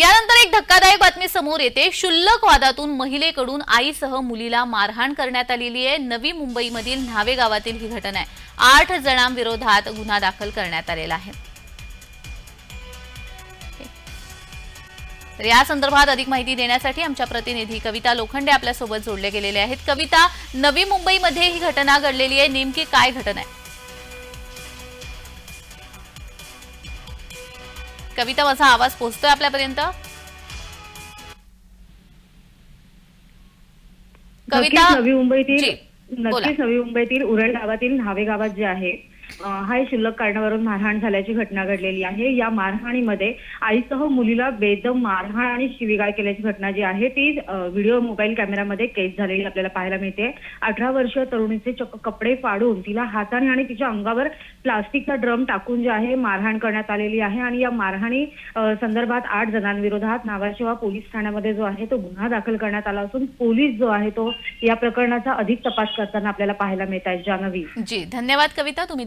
यानंतर एक धक्कादायक बातमी समोर येते. क्षुल्लक वादातून महिलेकडून आईसह मुलीला मारहाण करण्यात आलेली आहे. नवी मुंबईमधील न्हावे गावातील ही घटना आहे. आठ जणांविरोधात गुन्हा दाखल करण्यात आलेला आहे. तर या संदर्भात अधिक माहिती देण्यासाठी आमच्या प्रतिनिधी कविता लोखंडे आपल्यासोबत जोडले गेलेले आहेत. कविता नवी मुंबईमध्ये ही घटना घडलेली आहे. नेमकी काय घटना आहे? कविता माझा आवाज पोहोचतोय आपल्यापर्यंत कविता नवी मुंबईतील. नक्कीच नवी मुंबईतील उरण गावातील न्हावे गावात जे आहे हाय हा शिल्लक कारणावरून मारहाण झाल्याची घटना घडलेली आहे. या मारहाणीमध्ये आईसह मुलीला बेदम मारहाण आणि शिवीगाळ केल्याची घटना जी आहे ती व्हिडिओ मोबाईल कॅमेरामध्ये कैद झालेली आपल्याला पाहायला मिळते. अठरा वर्षीय तरुणीचे चक्क कपडे फाडून तिला हाताने आणि तिच्या अंगावर प्लास्टिकचा ड्रम टाकून जे आहे मारहाण करण्यात आलेली आहे. आणि या मारहाणी संदर्भात आठ जणांविरोधात नावाशिवा पोलीस ठाण्यामध्ये जो आहे तो गुन्हा दाखल करण्यात आला असून पोलीस जो आहे तो या प्रकरणाचा अधिक तपास करताना आपल्याला पाहायला मिळत आहे जानवी. जी धन्यवाद कविता. तुम्ही